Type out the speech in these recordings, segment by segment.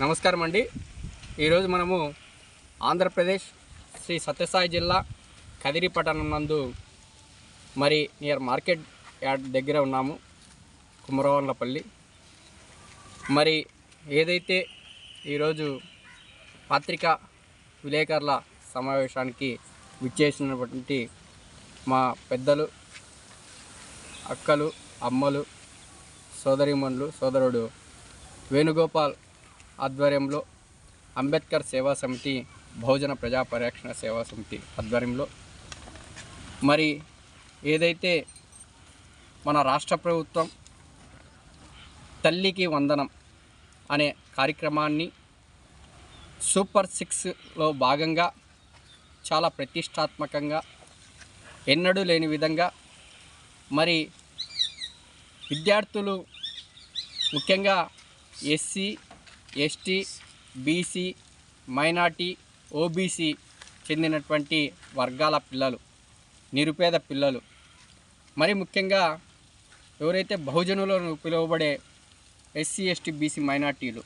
నమస్కారం అండి. ఈరోజు మనము ఆంధ్రప్రదేశ్ శ్రీ సత్యసాయి జిల్లా కదిరి పట్టణం నందు మరి నియర్ మార్కెట్ యార్డ్ దగ్గర ఉన్నాము కుమరవన్లపల్లి మరి ఏదైతే ఈరోజు పత్రికా విలేకరుల సమావేశానికి విచ్చేసినటువంటి మా పెద్దలు అక్కలు అమ్మలు సోదరిమణులు సోదరుడు వేణుగోపాల్ ఆధ్వర్యంలో అంబేద్కర్ సేవా సమితి బహుజన ప్రజా పరిరక్షణ సేవా సమితి ఆధ్వర్యంలో. మరి ఏదైతే మన రాష్ట్ర ప్రభుత్వం తల్లికి వందనం అనే కార్యక్రమాన్ని సూపర్ సిక్స్లో భాగంగా చాలా ప్రతిష్టాత్మకంగా ఎన్నడూ లేని విధంగా మరి విద్యార్థులు ముఖ్యంగా SC ST BC minority OBC చెందినటువంటి వర్గాల పిల్లలు నిరుపేద పిల్లలు. మరి ముఖ్యంగా ఎవరైతే బహుజనులను పిలువబడే ఎస్సీ ఎస్టీ బీసీ మైనార్టీలు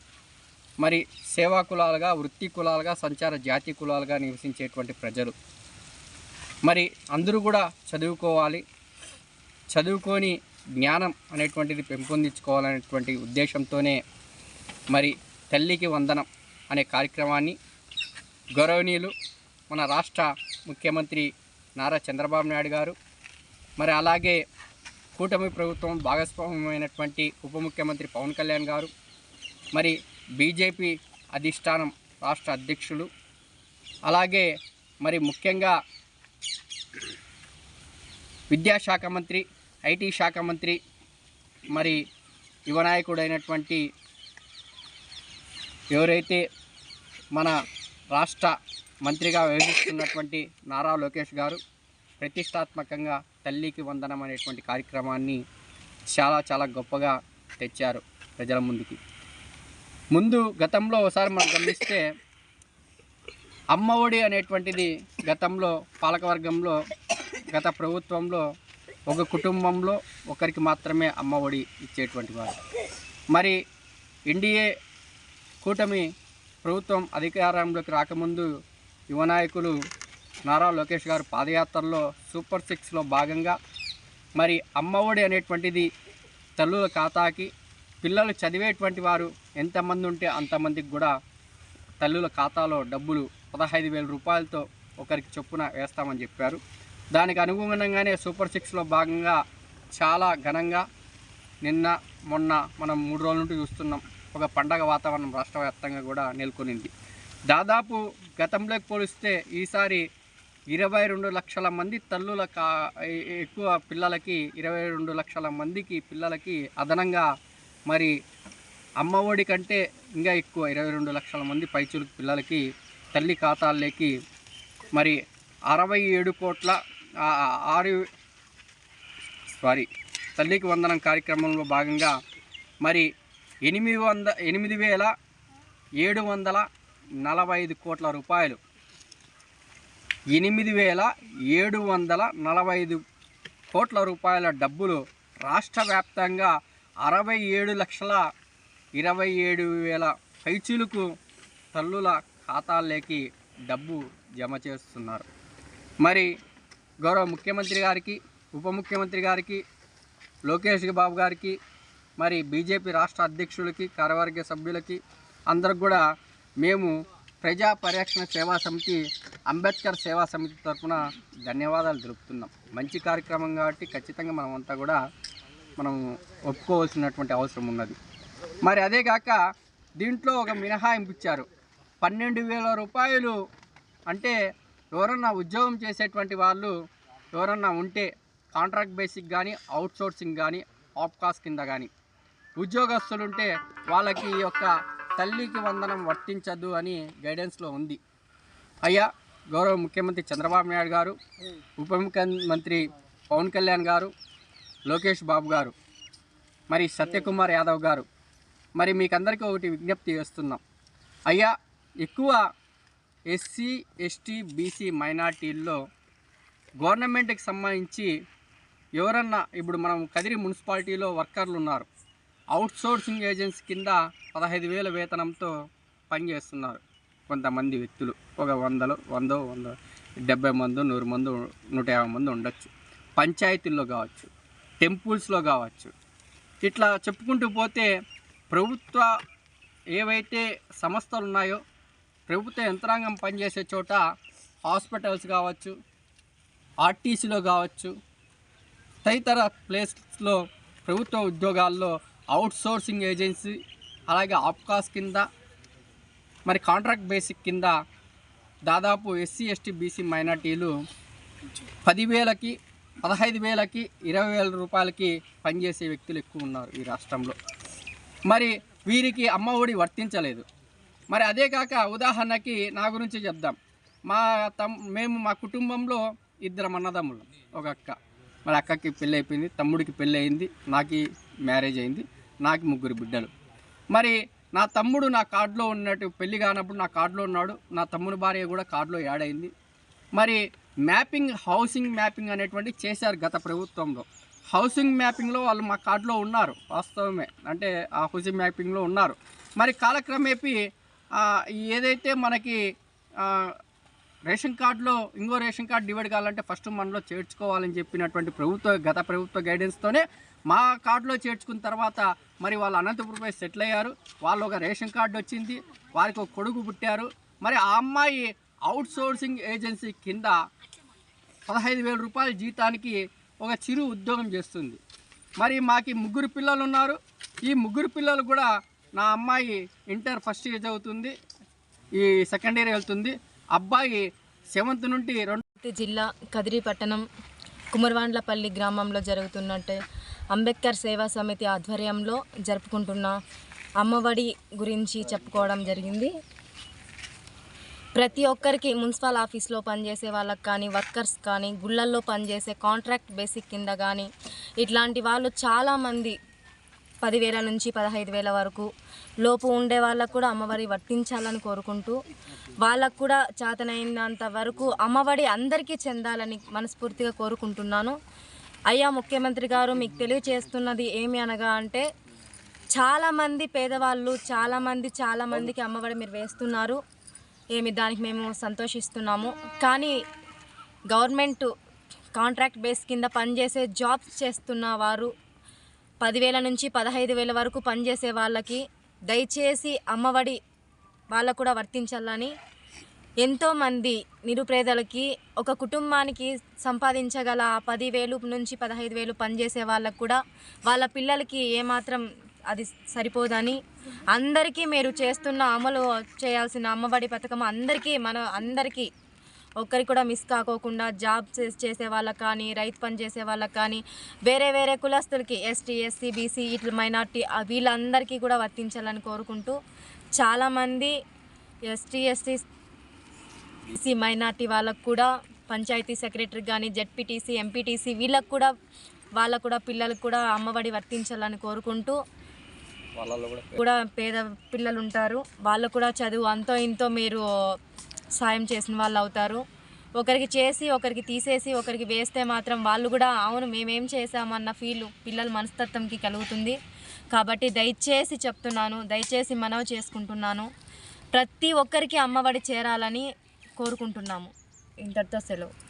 మరి సేవా కులాలుగా వృత్తి కులాలుగా సంచార జాతి కులాలుగా నివసించేటువంటి ప్రజలు. మరి అందరూ కూడా చదువుకోవాలి. చదువుకొని జ్ఞానం అనేటువంటిది పెంపొందించుకోవాలనేటువంటి ఉద్దేశంతోనే మరి తల్లికి వందనం అనే కార్యక్రమాన్ని గౌరవనీయులు మన రాష్ట్ర ముఖ్యమంత్రి నారా చంద్రబాబు నాయుడు గారు మరి అలాగే కూటమి ప్రభుత్వం భాగస్వామ్యమైనటువంటి ఉప ముఖ్యమంత్రి పవన్ కళ్యాణ్ గారు మరి బీజేపీ అధిష్టానం రాష్ట్ర అధ్యక్షులు అలాగే మరి ముఖ్యంగా విద్యాశాఖ మంత్రి ఐటీ శాఖ మంత్రి మరి యువనాయకుడైనటువంటి ఎవరైతే మన రాష్ట్ర మంత్రిగా వ్యవహరిస్తున్నటువంటి నారా లోకేష్ గారు ప్రతిష్టాత్మకంగా తల్లికి వందనం అనేటువంటి కార్యక్రమాన్ని చాలా చాలా గొప్పగా తెచ్చారు ప్రజల ముందుకి. ముందు గతంలో ఒకసారి మనం గమనిస్తే అమ్మ ఒడి అనేటువంటిది గతంలో పాలకవర్గంలో గత ప్రభుత్వంలో ఒక కుటుంబంలో ఒకరికి మాత్రమే అమ్మ ఒడి ఇచ్చేటువంటి వారు. మరి ఎన్డీఏ కూటమి ప్రభుత్వం అధికారంలోకి రాకముందు యువనాయకులు నారా లోకేష్ గారు పాదయాత్రలో సూపర్ సిక్స్లో భాగంగా మరి అమ్మ ఒడి అనేటువంటిది తల్లుల ఖాతాకి పిల్లలు చదివేటువంటి వారు ఎంతమంది ఉంటే అంతమందికి కూడా తల్లుల ఖాతాలో డబ్బులు పదహైదు వేల రూపాయలతో ఒకరికి చొప్పున వేస్తామని చెప్పారు. దానికి అనుగుణంగానే సూపర్ సిక్స్లో భాగంగా చాలా ఘనంగా నిన్న మొన్న మనం మూడు రోజుల నుండి చూస్తున్నాం. ఒక పండగ వాతావరణం రాష్ట్ర వ్యాప్తంగా కూడా నెలకొనింది. దాదాపు గతంలోకి పోలిస్తే ఈసారి ఇరవై రెండు లక్షల మంది తల్లుల కా ఎక్కువ పిల్లలకి ఇరవై రెండు లక్షల మందికి పిల్లలకి అదనంగా మరి అమ్మ ఒడి కంటే ఇంకా ఎక్కువ ఇరవై రెండు లక్షల మంది పైచులకు పిల్లలకి తల్లి ఖాతాల్లోకి మరి అరవై ఏడు కోట్ల ఆరు సారీ తల్లికి వందనం కార్యక్రమంలో భాగంగా మరి ఎనిమిది వంద ఎనిమిది వేల ఏడు వందల నలభై ఐదు కోట్ల రూపాయలు. ఎనిమిది వేల ఏడు వందల నలభై ఐదు కోట్ల రూపాయల డబ్బులు రాష్ట్ర వ్యాప్తంగా అరవై ఏడు లక్షల ఇరవై ఏడు వేల పైచీలకు తల్లుల ఖాతాల్లోకి డబ్బు జమ చేస్తున్నారు. మరి గౌరవ ముఖ్యమంత్రి గారికి ఉప ముఖ్యమంత్రి గారికి లోకేష్ బాబు గారికి మరి బీజేపీ రాష్ట్ర అధ్యక్షులకి కార్యవర్గ సభ్యులకి అందరికి కూడా మేము ప్రజా పరిరక్షణ సేవా సమితి అంబేద్కర్ సేవా సమితి తరఫున ధన్యవాదాలు తెలుపుతున్నాం. మంచి కార్యక్రమం కాబట్టి ఖచ్చితంగా మనం అంతా కూడా మనం ఒప్పుకోవాల్సినటువంటి అవసరం ఉన్నది. మరి అదే కాక దీంట్లో ఒక మినహాయింపు ఇచ్చారు. పన్నెండు వేల రూపాయలు అంటే ఎవరన్నా ఉద్యోగం చేసేటువంటి వాళ్ళు ఎవరన్నా ఉంటే కాంట్రాక్ట్ బేసిక్ కానీ అవుట్ సోర్సింగ్ కానీ ఆప్కాస్ కింద కానీ ఉద్యోగస్తులు ఉంటే వాళ్ళకి ఈ యొక్క తల్లికి వందనం వర్తించదు అని గైడెన్స్లో ఉంది. అయ్యా గౌరవ ముఖ్యమంత్రి చంద్రబాబు నాయుడు గారు ఉప ముఖ్యమంత్రి పవన్ కళ్యాణ్ గారు లోకేష్ బాబు గారు మరి సత్యకుమార్ యాదవ్ గారు మరి మీకందరికీ ఒకటి విజ్ఞప్తి చేస్తున్నాం. అయ్యా ఎక్కువ ఎస్సీ ఎస్టీ బీసీ మైనార్టీల్లో గవర్నమెంట్కి సంబంధించి ఎవరన్నా ఇప్పుడు మనం కదిరి మున్సిపాలిటీలో వర్కర్లు ఉన్నారు అవుట్సోర్సింగ్ ఏజెన్సీ కింద పదహైదు వేల వేతనంతో పనిచేస్తున్నారు. కొంతమంది వ్యక్తులు. ఒక వందలు వందో వంద డెబ్బై మంది నూరు మంది నూట యాభై మంది ఉండొచ్చు. పంచాయతీల్లో కావచ్చు టెంపుల్స్లో కావచ్చు. ఇట్లా చెప్పుకుంటూ పోతే ప్రభుత్వ ఏవైతే సంస్థలు ఉన్నాయో ప్రభుత్వ యంత్రాంగం పనిచేసే చోట హాస్పిటల్స్ కావచ్చు ఆర్టీసీలో కావచ్చు తదితర ప్లేస్లో ప్రభుత్వ ఉద్యోగాల్లో అవుట్సోర్సింగ్ ఏజెన్సీ అలాగే ఆప్కాస్ కింద మరి కాంట్రాక్ట్ బేసిక్ కింద దాదాపు ఎస్సీ ఎస్టీ బీసీ మైనార్టీలు పదివేలకి పదహైదు వేలకి ఇరవై వేల రూపాయలకి పనిచేసే వ్యక్తులు ఎక్కువ ఉన్నారు ఈ రాష్ట్రంలో. మరి వీరికి అమ్మ ఒడి వర్తించలేదు. మరి అదే కాక ఉదాహరణకి నా గురించి చెప్దాం. మా తమ్ మేము మా కుటుంబంలో ఇద్దరం అన్నదమ్ములు ఒక అక్క. మరి అక్కకి పెళ్ళి అయిపోయింది తమ్ముడికి పెళ్ళి అయింది నాకు మ్యారేజ్ అయింది నాకు ముగ్గురు బిడ్డలు. మరి నా తమ్ముడు నా కార్డులో ఉన్నట్టు పెళ్ళి కానప్పుడు నా కార్డులో ఉన్నాడు నా తమ్ముడు భార్య కూడా కార్డులో యాడ్ అయింది. మరి మ్యాపింగ్ హౌసింగ్ మ్యాపింగ్ అనేటువంటి చేశారు గత ప్రభుత్వంలో. హౌసింగ్ మ్యాపింగ్లో వాళ్ళు మా కార్డులో ఉన్నారు వాస్తవమే. అంటే ఆ హౌసింగ్ మ్యాపింగ్లో ఉన్నారు. మరి కాలక్రమేపీ ఏదైతే మనకి రేషన్ కార్డులో ఇంకో రేషన్ కార్డు డివైడ్ కావాలంటే ఫస్ట్ మనలో చేర్చుకోవాలని చెప్పినటువంటి ప్రభుత్వ గత ప్రభుత్వ గైడెన్స్తోనే మా కార్డులో చేర్చుకున్న తర్వాత మరి వాళ్ళు అనంతపురం సెటిల్ అయ్యారు. వాళ్ళు ఒక రేషన్ కార్డు వచ్చింది. వారికి ఒక కొడుకు పుట్టారు. మరి ఆ అమ్మాయి అవుట్ సోర్సింగ్ ఏజెన్సీ కింద పదహైదు వేల రూపాయల జీతానికి ఒక చిరు ఉద్యోగం చేస్తుంది. మరి మాకి ముగ్గురు పిల్లలు ఉన్నారు. ఈ ముగ్గురు పిల్లలు కూడా నా అమ్మాయి ఇంటర్ ఫస్ట్ ఇయర్ చదువుతుంది ఈ సెకండ్ ఇయర్ వెళ్తుంది. అబ్బాయి సెవెంత్ నుండి రెండు జిల్లా కదిరి పట్టణం కుమర్వాండ్లపల్లి గ్రామంలో జరుగుతున్నట్టే అంబేద్కర్ సేవా సమితి ఆధ్వర్యంలో జరుపుకుంటున్న అమ్మఒడి గురించి చెప్పుకోవడం జరిగింది. ప్రతి ఒక్కరికి మున్సిపల్ ఆఫీస్లో పనిచేసే వాళ్ళకి కానీ వర్కర్స్ కానీ గుళ్ళల్లో పనిచేసే కాంట్రాక్ట్ బేసిక్ కింద కానీ ఇట్లాంటి వాళ్ళు చాలామంది పదివేల నుంచి పదహైదు వేల వరకు లోపు ఉండే వాళ్ళకు కూడా అమ్మవారి వర్తించాలని కోరుకుంటూ వాళ్ళకు కూడా చేతనైనంత వరకు అమ్మఒడి అందరికీ చెందాలని మనస్ఫూర్తిగా కోరుకుంటున్నాను. అయ్యా ముఖ్యమంత్రి గారు మీకు తెలియచేస్తున్నది ఏమి అనగా అంటే చాలామంది పేదవాళ్ళు చాలామంది చాలామందికి అమ్మఒడి మీరు వేస్తున్నారు. ఏమి దానికి మేము సంతోషిస్తున్నాము. కానీ గవర్నమెంట్ కాంట్రాక్ట్ బేస్ కింద పనిచేసే జాబ్స్ చేస్తున్న వారు పదివేల నుంచి పదహైదు వేల వరకు పనిచేసే వాళ్ళకి దయచేసి అమ్మఒడి వాళ్ళకు కూడా వర్తించాలని ఎంతోమంది నిరుపేదలకి ఒక కుటుంబానికి సంపాదించగల పదివేలు నుంచి పదహైదు వేలు పనిచేసే వాళ్ళకు కూడా వాళ్ళ పిల్లలకి ఏమాత్రం అది సరిపోదని అందరికీ మీరు చేస్తున్న అమలు చేయాల్సిన అమ్మఒడి పథకం అందరికీ మన అందరికీ ఒక్కరికి కూడా మిస్ కాకోకుండా జాబ్ చేసే వాళ్ళకి కానీ రైతు పని చేసే వాళ్ళకి కానీ వేరే వేరే కులస్తులకి ఎస్టీ ఎస్సీ బీసీ ఇట్లా మైనార్టీ వీళ్ళందరికీ కూడా వర్తించాలని కోరుకుంటూ చాలామంది ఎస్టీ ఎస్సీ మైనార్టీ వాళ్ళకు కూడా పంచాయతీ సెక్రటరీ కానీ జెడ్పీటీసీ ఎంపీటీసీ వీళ్ళకు కూడా వాళ్ళకు కూడా పిల్లలకు కూడా అమ్మఒడి వర్తించాలని కోరుకుంటూ కూడా పేద పిల్లలు ఉంటారు. వాళ్ళు కూడా చదువు అంతో ఇంతో మీరు సాయం చేసిన వాళ్ళు అవుతారు. ఒకరికి చేసి ఒకరికి తీసేసి ఒకరికి వేస్తే మాత్రం వాళ్ళు కూడా అవును మేమేం చేసామన్న ఫీల్ పిల్లల మనస్తత్వంకి కలుగుతుంది. కాబట్టి దయచేసి చెప్తున్నాను దయచేసి మనవి చేసుకుంటున్నాను. ప్రతి ఒక్కరికి అమ్మఒడి చేరాలని కోరుకుంటున్నాము. ఇంతటితో సెలవు.